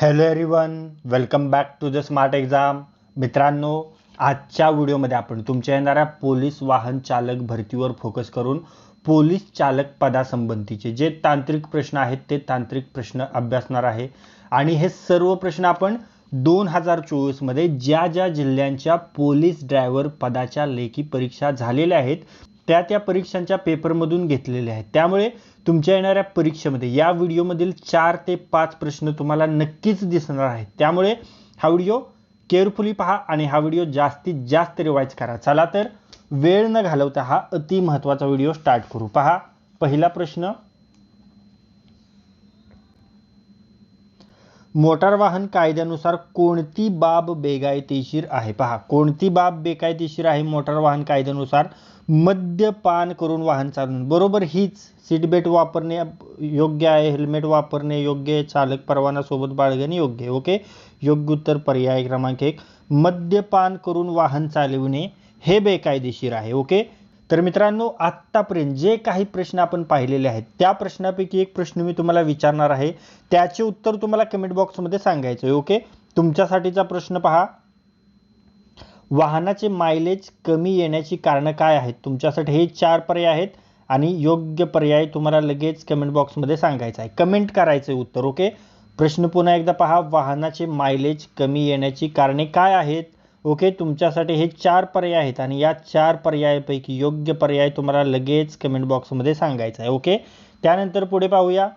Hello everyone welcome back to the smart exam मित्रांनो आजच्या व्हिडिओमध्ये आपण तुमच्या येणाऱ्या पोलीस वाहन चालक भरतीवर फोकस करून पोलीस चालक पदासंबंधीचे जे तांत्रिक प्रश्न आहेत ते तांत्रिक प्रश्न अभ्यासणार आहे. आणि हे सर्व प्रश्न आपण दोन हजार चोवीसमध्ये ज्या ज्या जिल्ह्यांच्या पोलीस ड्रायव्हर पदाच्या लेखी परीक्षा झालेल्या आहेत त्या त्या परीक्षांच्या पेपरमधून घेतलेले आहेत. त्यामुळे तुमच्या येणाऱ्या परीक्षेमध्ये या व्हिडिओमधील चार ते पाच प्रश्न तुम्हाला नक्कीच दिसणार आहेत. त्यामुळे हा व्हिडिओ केअरफुली पहा आणि हा व्हिडिओ जास्तीत जास्त रिवाईज करा. चला तर वेळ न घालवता हा अति महत्त्वाचा व्हिडिओ स्टार्ट करू. पहा पहिला प्रश्न मोटार वाहन कायद्यानुसार कोणती बाब बेकायदेशीर आहे? पहा कोणती बाब बेकायदेशीर आहे मोटार वाहन कायद्यानुसार? मद्यपान करून वाहन चालवणे. बरोबर हीच सीट वापरणे योग्य आहे हेल्मेट वापरणे योग्य आहे चालक परवानासोबत बाळगणे योग्य आहे ओके? योग्य उत्तर पर्याय क्रमांक एक. मद्यपान करून वाहन चालविणे हे बेकायदेशीर आहे ओके? तर मित्रांनो आत्तापर्यंत जे काही प्रश्न आपण पाहिलेले आहेत त्या प्रश्नापैकी एक प्रश्न मी तुम्हाला विचारणार आहे. त्याचे उत्तर तुम्हाला कमेंट बॉक्समध्ये सांगायचं आहे ओके तुमच्यासाठीचा प्रश्न पहा. वाहनाचे मायलेज कमी येण्याची कारणं काय आहेत? तुमच्यासाठी हे चार पर्याय आहेत आणि योग्य पर्याय तुम्हाला लगेच कमेंट बॉक्समध्ये सांगायचं आहे. कमेंट करायचं आहे उत्तर ओके प्रश्न पुन्हा एकदा पहा. वाहनाचे मायलेज कमी येण्याची कारणे काय आहेत? ओके तुमच्यासाठी हे चार पर्याय आहेत आणि या चार पर्यायापैकी योग्य पर्याय तुम्हाला लगेच कमेंट बॉक्समध्ये सांगायचा आहे. ओके? त्यानंतर पुढे पाहूया.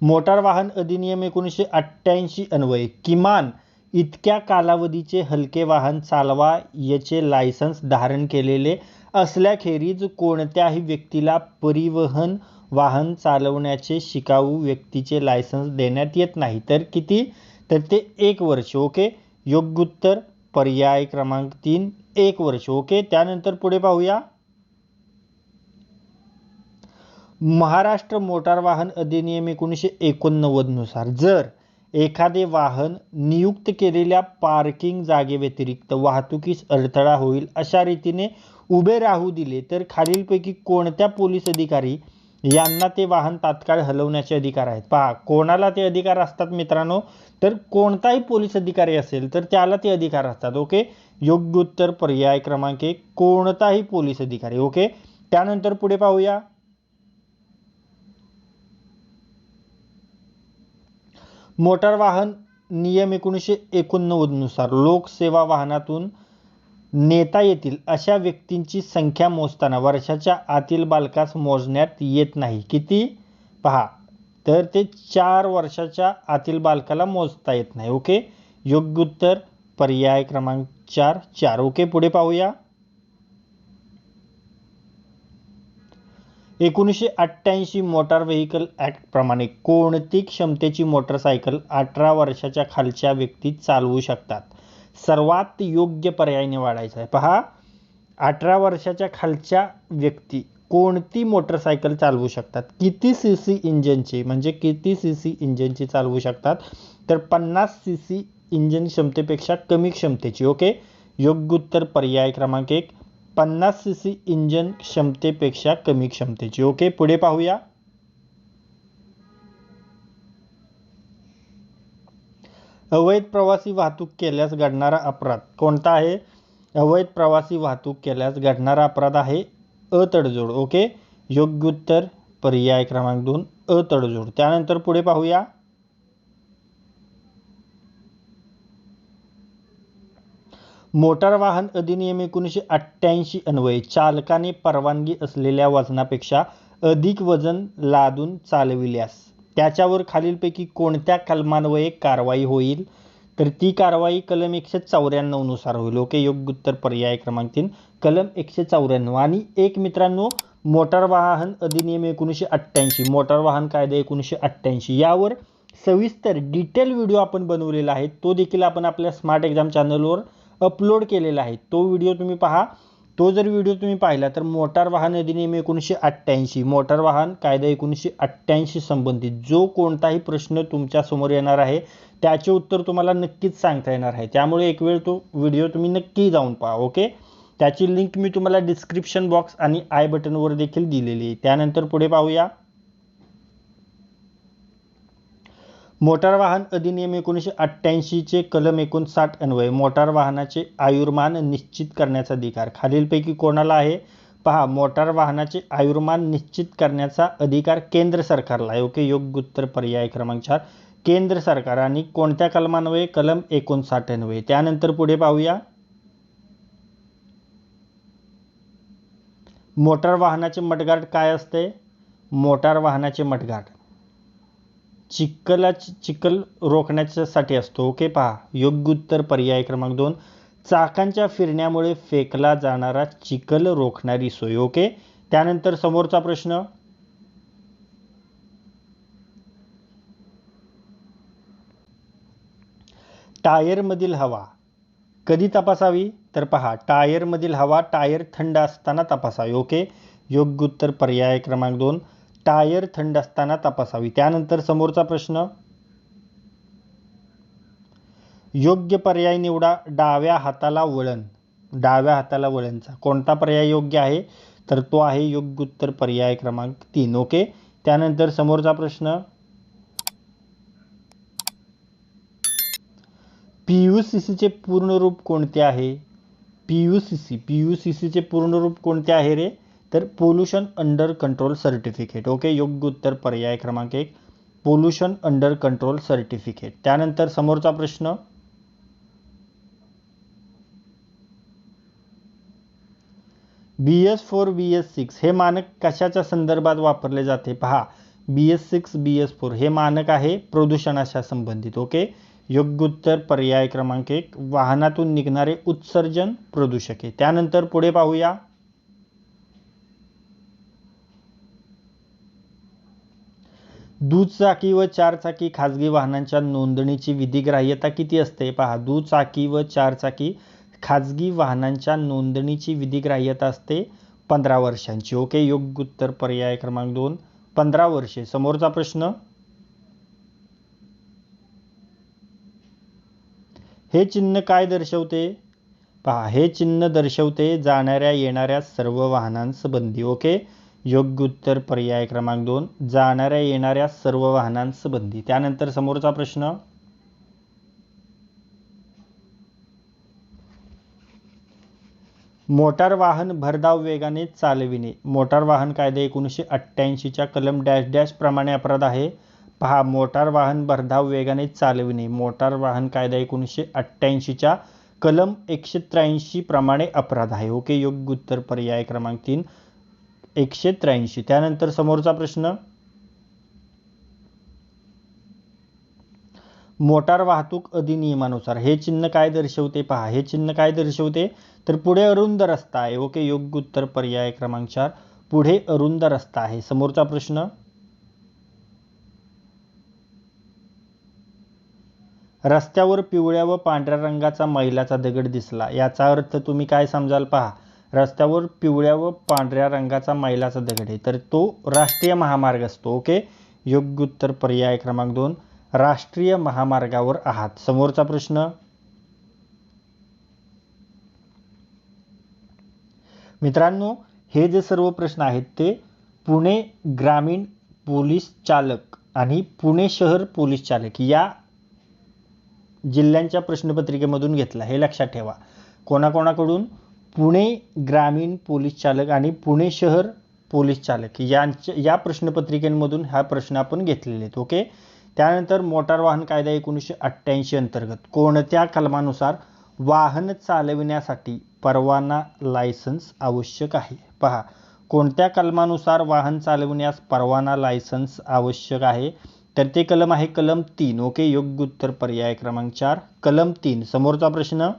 मोटार वाहन अधिनियम एकोणीसशे अठ्ठ्याऐंशी अन्वये किमान इतक्या कालावधीचे हलके वाहन चालवा याचे लायसन्स धारण केलेले असल्याखेरीज कोणत्याही व्यक्तीला परिवहन वाहन चालवण्याचे शिकाऊ व्यक्तीचे लायसन्स देण्यात येत नाही. तर किती? तर ते एक वर्ष ओके योग्य उत्तर पर्याय क्रमांक तीन एक वर्ष ओके त्यानंतर पुढे पाहूया. महाराष्ट्र मोटार वाहन अधिनियम एकोणीसशे एकोणनव्वदनुसार जर एखादे वाहन नियुक्त केलेल्या पार्किंग जागेव्यतिरिक्त वाहतुकीस अडथळा होईल अशा रीतीने उभे राहू दिले तर खालीलपैकी कोणत्या पोलीस अधिकारी यांना ते वाहन तात्काळ हलवण्याचे अधिकार आहेत. पहा कोणाला ते अधिकार असतात मित्रांनो? तर कोणताही पोलीस अधिकारी असेल तर त्याला ते अधिकार असतात ओके? योग्य उत्तर पर्याय क्रमांक एक कोणताही पोलीस अधिकारी ओके? त्यानंतर पुढे पाहूया. मोटार वाहन नियम एकोणीसशे एकोणनव्वदनुसार लोकसेवा वाहनातून नेता येतील अशा व्यक्तींची संख्या मोजताना वर्षाच्या आतील बालकास मोजण्यात येत नाही. किती? पहा. तर ते चार वर्षाच्या आतील बालकाला मोजता येत नाही. ओके? योग्य उत्तर पर्याय क्रमांक चार चार. ओके? पुढे पाहूया. एकोणीसशे अठ्ठ्याऐंशी मोटार व्हेकल ॲक्ट प्रमाणे कोणती क्षमतेची मोटरसायकल अठरा वर्षाच्या खालच्या व्यक्ती चालवू शकतात? सर्वात योग्य पर्याय निवडायचा आहे. पहा अठरा वर्षाच्या खालच्या व्यक्ती कोणती मोटरसायकल चालवू शकतात? किती सी सी इंजनची? म्हणजे किती सी सी इंजनची चालवू शकतात? तर पन्नास सी सी इंजन क्षमतेपेक्षा कमी क्षमतेची ओके? योग्य उत्तर पर्याय क्रमांक एक. पन्नास सी सी इंजन क्षमतेपेक्षा कमी क्षमतेची ओके? पुढे पाहूया. अवैध प्रवासी वाहतूक केल्यास घडणारा अपराध. कोणता आहे? अवैध प्रवासी वाहतूक केल्यास घडणारा अपराध आहे अतडजोड ओके? योग्य उत्तर पर्याय क्रमांक दोन अतडजोड त्यानंतर पुढे पाहूया. मोटार वाहन अधिनियम एकोणीसशे अठ्ठ्याऐंशी अन्वये चालकाने परवानगी असलेल्या वजनापेक्षा अधिक वजन लादून चालविल्यास. त्याच्यावर खालीलपैकी कोणत्या कलमान्वये कारवाई होईल? तर ती कारवाई कलम एकशे चौऱ्याण्णवनुसार होईल. ओके योग्य उत्तर पर्याय क्रमांक तीन. कलम एकशे चौऱ्याण्णव. आणि एक मित्रांनो मोटार वाहन अधिनियम एकोणीसशे अठ्ठ्याऐंशी. मोटार वाहन कायदा एकोणीसशे अठ्ठ्याऐंशी. यावर सविस्तर डिटेल व्हिडिओ आपण बनवलेला आहे. तो देखील आपण आपल्या स्मार्ट एक्झाम चॅनलवर अपलोड केलेला आहे. तो व्हिडिओ तुम्ही पहा. तो जर व्हिडिओ तुम्ही पाहिला तर मोटार वाहन अधिनियम एकोणीसशे अठ्ठ्याऐंशी मोटार वाहन कायदा एकोणीसशे अठ्ठ्याऐंशी संबंधित. जो कोणताही प्रश्न तुमच्यासमोर येणार आहे त्याचे उत्तर तुम्हाला नक्कीच सांगता येणार आहे. त्यामुळे एक वेळ तो व्हिडिओ तुम्ही नक्की जाऊन पहा ओके त्याची लिंक मी तुम्हाला डिस्क्रिप्शन बॉक्स आणि आय बटनवर देखील दिलेली आहे. त्यानंतर पुढे पाहूया. मोटार वाहन अधिनियम एकोणीसशे अठ्ठ्याऐंशीचे कलम एकोणसाठ अन्वये मोटार वाहनाचे आयुर्मान निश्चित करण्याचा अधिकार. खालीलपैकी कोणाला आहे? पहा मोटार वाहनाचे आयुर्मान निश्चित करण्याचा अधिकार केंद्र सरकारला आहे. ओके योग्य उत्तर पर्याय क्रमांक चार. केंद्र सरकार आणि कोणत्या कलमान्वये? कलम एकोणसाठ अन्वये. त्यानंतर पुढे पाहूया. मोटार वाहनाचे मटगाट काय असते? मोटार वाहनाचे मटगाट चिखला चिखल रोखण्याच्यासाठी असतो. ओके पहा. योग्य उत्तर पर्याय क्रमांक दोन. चाकांच्या फिरण्यामुळे फेकला जाणारा चिखल रोखणारी सोय. ओके? त्यानंतर समोरचा प्रश्न. टायरमधील हवा. कधी तपासावी? तर पहा. टायरमधील हवा टायर थंड असताना तपासावी. ओके? योग्य उत्तर पर्याय क्रमांक दोन. टायर थंड असताना तपासावी. त्यानंतर समोरचा प्रश्न योग्य पर्याय निवडा डाव्या हाताला वळण. डाव्या हाताला वळणचा. कोणता पर्याय योग्य आहे? तर तो आहे योग्य उत्तर पर्याय क्रमांक तीन. ओके? त्यानंतर समोरचा प्रश्न पी यू सी सीचे पूर्ण रूप कोणते आहे? P U C C. P U C सीचे पूर्ण रूप कोणते आहे रे? तर pollution under control certificate okay योग्य उत्तर पर्याय क्रमांक एक. पोल्युशन अंडर कंट्रोल सर्टिफिकेट त्यानंतर समोरचा प्रश्न. B S four B S six हे मानक कशाच्या संदर्भात वापरले जाते? पहा B S six B S four हे मानक आहे प्रदूषणाशा संबंधित. ओके योग्य उत्तर पर्याय क्रमांक एक. वाहनातून निघणारे उत्सर्जन प्रदूषके त्यानंतर पुढे पाहूया. दुचाकी व चारचाकी खाजगी वाहनांच्या नोंदणीची विधिग्राह्यता किती असते? पहा दुचाकी व चारचाकी खाजगी वाहनांच्या नोंदणीची विधिग्राह्यता असते पंधरा वर्षांची. ओके योग्य उत्तर पर्याय क्रमांक दोन पंधरा वर्षे. समोरचा प्रश्न? हे चिन्ह काय दर्शवते? पहा हे चिन्ह दर्शवते जाणाऱ्या येणाऱ्या सर्व वाहनांसंबंधी. ओके योग्य उत्तर पर्याय क्रमांक दोन जाणाऱ्या येणाऱ्या सर्व वाहनांसंबंधी. त्यानंतर समोरचा प्रश्न. मोटार वाहन भरधाव वेगाने चालविणे. मोटार वाहन कायदा एकोणीसशे अठ्ठ्याऐंशीच्या कलम डॅश डॅश प्रमाणे अपराध आहे. पहा मोटार वाहन भरधाव वेगाने चालविणे. मोटार वाहन कायदा एकोणीसशे अठ्ठ्याऐंशीच्या कलम एकशे त्र्याऐंशी प्रमाणे अपराध आहे. ओके योग्य उत्तर पर्याय क्रमांक तीन. एकशे त्र्याऐंशी. त्यानंतर समोरचा प्रश्न. मोटार वाहतूक अधिनियमानुसार हे चिन्ह काय दर्शवते? पहा हे चिन्ह काय दर्शवते? तर पुढे अरुंद रस्ता आहे. ओके योग्य उत्तर पर्याय क्रमांक चार. पुढे अरुंद रस्ता आहे. समोरचा प्रश्न. रस्त्यावर पिवळ्या व पांढऱ्या रंगाचा मैलाचा दगड दिसला. याचा अर्थ तुम्ही काय समजाल? पहा रस्त्यावर पिवळ्या व पांढऱ्या रंगाचा मैलाचा दगड आहे. तर तो राष्ट्रीय महामार्ग असतो ओके? योग्य उत्तर पर्याय क्रमांक दोन राष्ट्रीय महामार्गावर आहात. समोरचा प्रश्न. मित्रांनो हे जे सर्व प्रश्न आहेत ते पुणे ग्रामीण पोलीस चालक आणि पुणे शहर पोलीस चालक या जिल्ह्यांच्या प्रश्नपत्रिकेमधून घेतला. हे लक्षात ठेवा. कोणाकोणाकडून? पुणे ग्रामीण पोलीस चालक आणि पुणे शहर पोलीस चालक यांच्या या प्रश्नपत्रिकेमधून हा प्रश्न आपण घेतलेले आहेत ओके? त्यानंतर मोटार वाहन कायदा एकोणीसशे अठ्ठ्याऐंशी अंतर्गत कोणत्या कलमानुसार वाहन चालविण्यासाठी परवाना लायसन्स आवश्यक आहे? पहा कोणत्या कलमानुसार वाहन चालविण्यास परवाना लायसन्स आवश्यक आहे? तर ते कलम आहे कलम तीन ओके? योग्य उत्तर पर्याय क्रमांक चार कलम तीन. समोरचा प्रश्न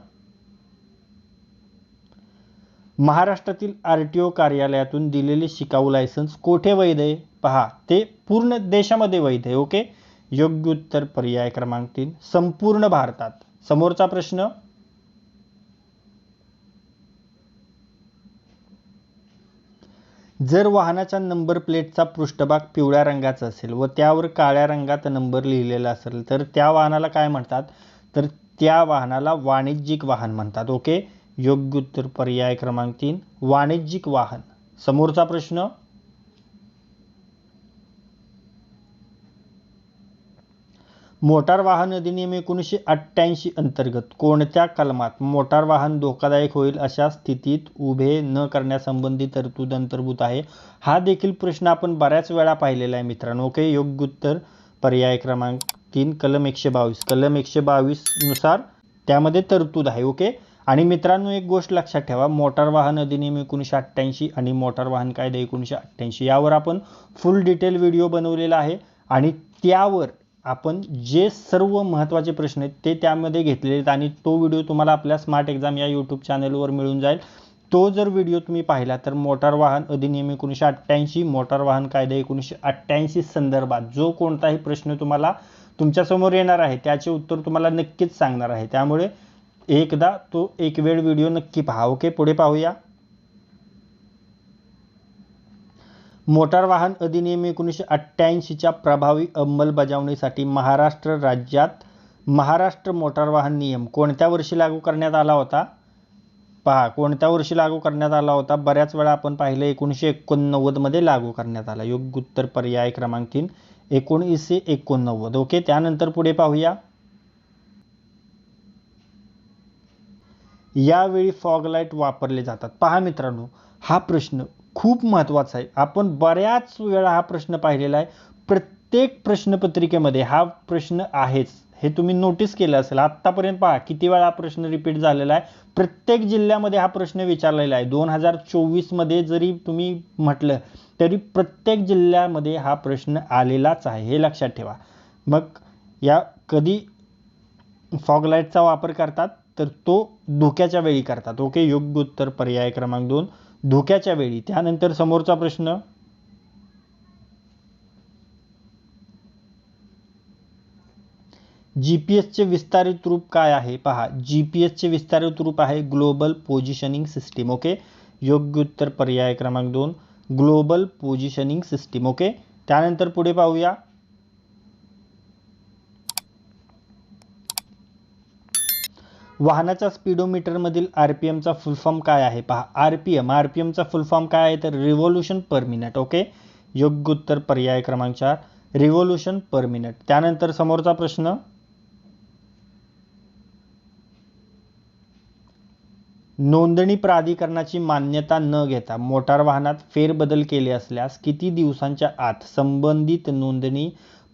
महाराष्ट्रातील आर टी ओ कार्यालयातून दिलेले शिकाऊ लायसन्स कोठे वैध आहे? पहा ते पूर्ण देशामध्ये वैध आहे ओके? योग्य उत्तर पर्याय क्रमांक तीन संपूर्ण भारतात. समोरचा प्रश्न? जर वाहनाच्या नंबर प्लेटचा पृष्ठभाग पिवळ्या रंगाचा असेल व त्यावर काळ्या रंगात नंबर लिहिलेला असेल तर त्या वाहनाला काय म्हणतात? तर त्या वाहनाला वाणिज्यिक वाहन म्हणतात ओके? योग्य उत्तर पर्याय क्रमांक तीन वाणिज्यिक वाहन. समोरचा प्रश्न? मोटार वाहन अधिनियम एकोणीसशे अठ्ठ्याऐंशी अंतर्गत. कोणत्या कलमात मोटार वाहन धोकादायक होईल अशा स्थितीत उभे न करण्यासंबंधी तरतूद अंतर्भूत आहे? हा देखील प्रश्न आपण बऱ्याच वेळा पाहिलेला आहे मित्रांनो. ओके योग्य उत्तर पर्याय क्रमांक तीन कलम एकशे बावीस. कलम एकशे बावीसनुसार त्यामध्ये तरतूद आहे. ओके? आणि मित्रांनो एक गोष्ट लक्षात ठेवा. मोटार वाहन अधिनियम एकोणीसशे अठ्ठ्याऐंशी आणि मोटार वाहन कायदा एकोणीसशे अठ्ठ्याऐंशी यावर आपण फुल डिटेल व्हिडिओ बनवलेला आहे आणि त्यावर आपण जे सर्व महत्त्वाचे प्रश्न आहेत ते त्यामध्ये घेतलेले आहेत आणि तो व्हिडिओ तुम्हाला आपल्या स्मार्ट एक्झाम या यूट्यूब चॅनलवर मिळून जाईल. तो जर व्हिडिओ तुम्ही पाहिला तर मोटार वाहन अधिनियम एकोणीसशे अठ्ठ्याऐंशी मोटार वाहन कायदा एकोणीसशे अठ्ठ्याऐंशी संदर्भात जो कोणताही प्रश्न तुम्हाला तुमच्यासमोर येणार आहे त्याचे उत्तर तुम्हाला नक्कीच सांगणार आहे. त्यामुळे एकदा तो एक वेळ व्हिडिओ नक्की पहा ओके पुढे पाहूया. मोटार वाहन अधिनियम एकोणीसशे अठ्ठ्याऐंशीच्या प्रभावी अंमलबजावणीसाठी महाराष्ट्र राज्यात महाराष्ट्र मोटार वाहन नियम कोणत्या वर्षी लागू करण्यात आला होता? पहा कोणत्या वर्षी लागू करण्यात आला होता? बऱ्याच वेळा आपण पाहिलं एकोणीसशे एकोणनव्वदमध्ये लागू करण्यात आला. योग्य उत्तर पर्याय क्रमांक तीन एकोणीसशे एकोणनव्वद ओके त्यानंतर पुढे पाहूया. यावेळी फॉग लाइट वापरले जातात. पहा मित्रांनो हा प्रश्न खूप महत्त्वाचा आहे. आपण बऱ्याच वेळा हा प्रश्न पाहिलेला आहे. प्रत्येक प्रश्नपत्रिकेमध्ये हा प्रश्न आहेच. हे तुम्ही नोटीस केलं असेल. आत्तापर्यंत पहा किती वेळा हा प्रश्न रिपीट झालेला आहे. प्रत्येक जिल्ह्यामध्ये हा प्रश्न विचारलेला आहे. दोन हजार चोवीसमध्ये जरी तुम्ही म्हटलं तरी प्रत्येक जिल्ह्यामध्ये हा प्रश्न आलेलाच आहे. हे लक्षात ठेवा. मग या कधी फॉग लाईटचा वापर करतात? तर तो धोक्याच्या वेळी करतात. ओके योग्य उत्तर पर्याय क्रमांक दोन धोक्याच्या वेळी. त्यानंतर समोरचा प्रश्न? जी पी एसचे विस्तारित रूप काय आहे? पहा जी पी एसचे विस्तारित रूप आहे ग्लोबल पोझिशनिंग सिस्टीम. ओके योग्य उत्तर पर्याय क्रमांक दोन ग्लोबल पोझिशनिंग सिस्टीम. ओके त्यानंतर पुढे पाहूया. वाहनाच्या स्पीडोमीटरमधील आर पी एमचा फुल फॉर्म काय आहे? पहा R P M R P एमचा full form काय आहे? तर रिव्होल्युशन पर मिनिट ओके योग्य उत्तर पर्याय क्रमांक चार रिव्होल्युशन पर मिनिट त्यानंतर समोरचा प्रश्न. नोंदणी प्राधिकरणाची मान्यता न घेता मोटार वाहनात फेरबदल केले असल्यास किती दिवसांच्या आत संबंधित नोंदणी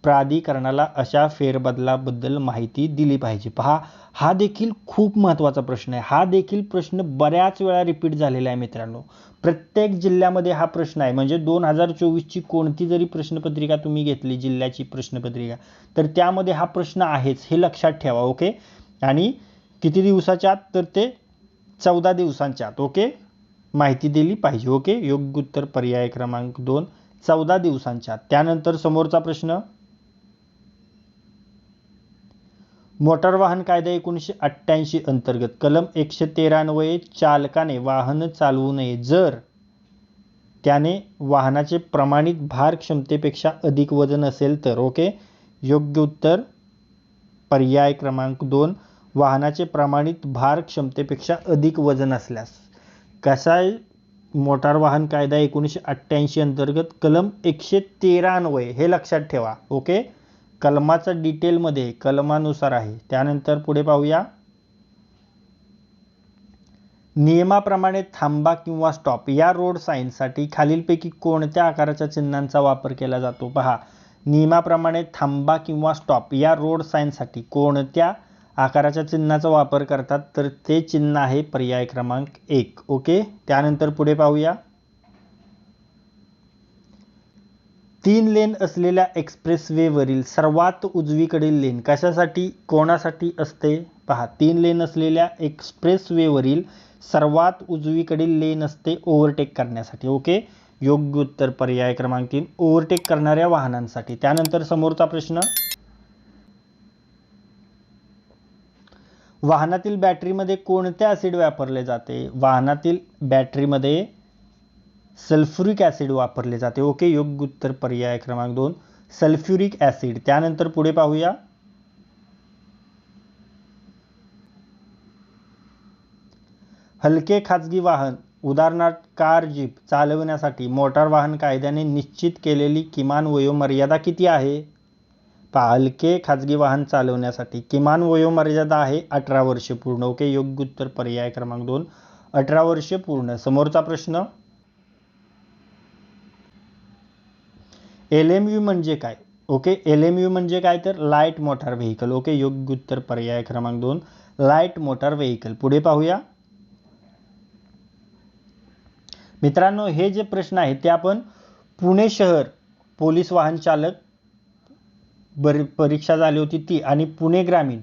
प्राधिकरणाला अशा फेरबदलाबद्दल माहिती दिली पाहिजे. पहा हा देखील खूप महत्त्वाचा प्रश्न आहे. हा देखील प्रश्न बऱ्याच वेळा रिपीट झालेला आहे मित्रांनो. प्रत्येक जिल्ह्यामध्ये हा प्रश्न आहे. म्हणजे दोन हजार चोवीसची कोणती जरी प्रश्नपत्रिका तुम्ही घेतली जिल्ह्याची प्रश्नपत्रिका तर त्यामध्ये हा प्रश्न आहेच. हे लक्षात ठेवा ओके? आणि किती दिवसाच्या आत? तर ते चौदा दिवसांच्या आत ओके? माहिती दिली पाहिजे ओके? योग्य उत्तर पर्याय क्रमांक दोन चौदा दिवसांच्या आत. त्यानंतर समोरचा प्रश्न? मोटार वाहन कायदा एकोणीसशे अठ्ठ्याऐंशी अंतर्गत कलम एकशे तेरान्वये चालकाने वाहन चालवू नये जर त्याने वाहनाचे प्रमाणित भार क्षमतेपेक्षा अधिक वजन असेल तर ओके? योग्य उत्तर पर्याय क्रमांक दोन वाहनाचे प्रमाणित भार क्षमतेपेक्षा अधिक वजन असल्यास. कसा आहे मोटार वाहन कायदा एकोणीसशे अठ्ठ्याऐंशी अंतर्गत कलम एकशे तेरा अन्वये हे लक्षात ठेवा ओके? कलमाचं डिटेलमध्ये कलमानुसार आहे. त्यानंतर पुढे पाहूया. नियमाप्रमाणे थांबा किंवा स्टॉप या रोड साईनसाठी खालीलपैकी कोणत्या आकाराच्या चिन्हांचा वापर केला जातो? पहा. नियमाप्रमाणे थांबा किंवा स्टॉप या रोड साईनसाठी कोणत्या आकाराच्या चिन्हाचा वापर करतात? तर ते चिन्ह आहे पर्याय क्रमांक एक. ओके? त्यानंतर पुढे पाहूया. तीन लेन असलेल्या एक्सप्रेसवेवरील सर्वात उजवीकडील लेन कशासाठी कोणासाठी असते? पहा तीन लेन असलेल्या एक्सप्रेसवेवरील सर्वात उजवीकडील लेन असते ओव्हरटेक करण्यासाठी ओके? योग्य उत्तर पर्याय क्रमांक तीन ओव्हरटेक करणाऱ्या वाहनांसाठी. त्यानंतर समोरचा प्रश्न. वाहनातील बॅटरीमध्ये कोणते ॲसिड वापरले जाते? वाहनातील बॅटरीमध्ये सल्फ्युरिक ॲसिड वापरले जाते. ओके योग्य उत्तर पर्याय क्रमांक दोन सल्फ्युरिक ॲसिड. त्यानंतर पुढे पाहूया. हलके खाजगी वाहन उदाहरणार्थ कार जीप चालवण्यासाठी मोटार वाहन कायद्याने निश्चित केलेली किमान वयोमर्यादा किती आहे? पहा हलके खाजगी वाहन चालवण्यासाठी किमान वयोमर्यादा आहे अठरा वर्षे पूर्ण. ओके योग्य उत्तर पर्याय क्रमांक दोन अठरा वर्षे पूर्ण. समोरचा प्रश्न? एल एम यू म्हणजे काय? ओके एल एम यू म्हणजे काय तर लाइट मोटार व्हेकल ओके योग्य उत्तर पर्याय क्रमांक दोन लाइट मोटार व्हेकल पुढे पाहूया. मित्रांनो हे जे प्रश्न आहेत ते आपण पुणे शहर पोलीस वाहन चालक बर परीक्षा झाली होती ती आणि पुणे ग्रामीण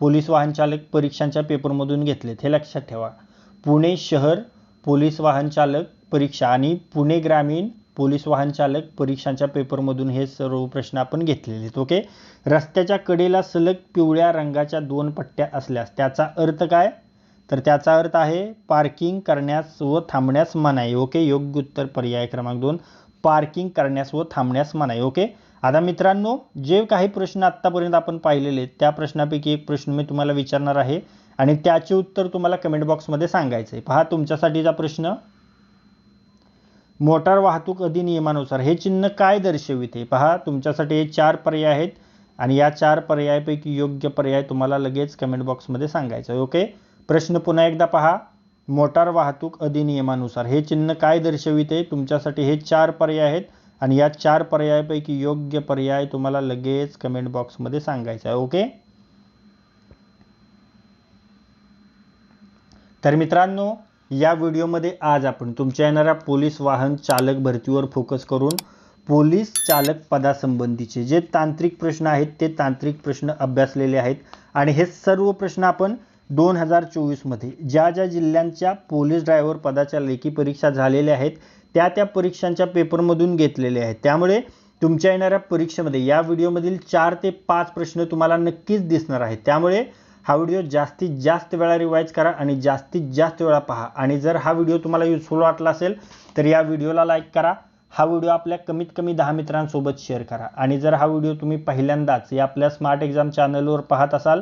पोलीस वाहन चालक परीक्षांच्या पेपरमधून घेतलेत. हे लक्षात ठेवा. पुणे शहर पोलीस वाहन चालक परीक्षा आणि पुणे ग्रामीण पोलीस वाहन चालक परीक्षांच्या पेपरमधून हे सर्व प्रश्न आपण घेतलेले आहेत ओके? रस्त्याच्या कडेला सलग पिवळ्या रंगाच्या दोन पट्ट्या असल्यास त्याचा अर्थ काय? तर त्याचा अर्थ आहे पार्किंग करण्यास व थांबण्यास मनाई ओके? योग्य उत्तर पर्याय क्रमांक दोन पार्किंग करण्यास व थांबण्यास मनाई ओके? आता मित्रांनो जे काही प्रश्न आत्तापर्यंत आपण पाहिलेले आहेत त्या प्रश्नापैकी एक प्रश्न मी तुम्हाला विचारणार आहे आणि त्याचे उत्तर तुम्हाला कमेंट बॉक्समध्ये सांगायचं आहे पहा तुमच्यासाठीचा प्रश्न. मोटार वाहतूक अधिनियमानुसार हे चिन्ह काय दर्शविते पहा तुमच्यासाठी हे चार पर्याय आहेत आणि या चार पर्यायापैकी योग्य पर्याय तुम्हाला लगेच कमेंट बॉक्समध्ये सांगायचं आहे ओके प्रश्न पुन्हा एकदा पहा. मोटार वाहतूक अधिनियमानुसार हे चिन्ह काय दर्शविते तुमच्यासाठी हे चार पर्याय आहेत आणि या चार पर्यायापैकी योग्य पर्याय तुम्हाला लगेच कमेंट बॉक्समध्ये सांगायचं आहे ओके तर मित्रांनो या व्हिडिओमध्ये आज आपण तुमच्या येणाऱ्या पोलीस वाहन चालक भरतीवर फोकस करून पोलीस चालक पदासंबंधीचे जे तांत्रिक प्रश्न आहेत ते तांत्रिक प्रश्न अभ्यासलेले आहेत. आणि हे सर्व प्रश्न आपण दोन हजार चोवीसमध्ये ज्या ज्या जिल्ह्यांच्या पोलीस ड्रायव्हर पदाच्या लेखी परीक्षा झालेल्या आहेत त्या त्या परीक्षांच्या पेपरमधून घेतलेले आहेत. त्यामुळे तुमच्या येणाऱ्या परीक्षेमध्ये या व्हिडिओमधील चार ते पाच प्रश्न तुम्हाला नक्कीच दिसणार आहेत. त्यामुळे हा व्हिडिओ जास्तीत जास्त वेळा रिवाईज करा आणि जास्तीत जास्त वेळा पहा. आणि जर हा व्हिडिओ तुम्हाला युजफुल वाटला असेल तर या व्हिडिओला लाईक करा. हा व्हिडिओ आपल्या कमीत कमी दहा मित्रांसोबत शेअर करा. आणि जर हा व्हिडिओ तुम्ही पहिल्यांदाच या आपल्या स्मार्ट एक्झाम चॅनलवर पाहत असाल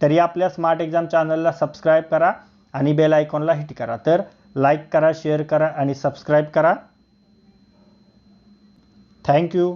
तर या आपल्या स्मार्ट एक्झाम चॅनलला सबस्क्राईब करा आणि बेल आयकॉनला हिट करा. तर लाईक करा शेअर करा आणि सबस्क्राईब करा. थँक्यू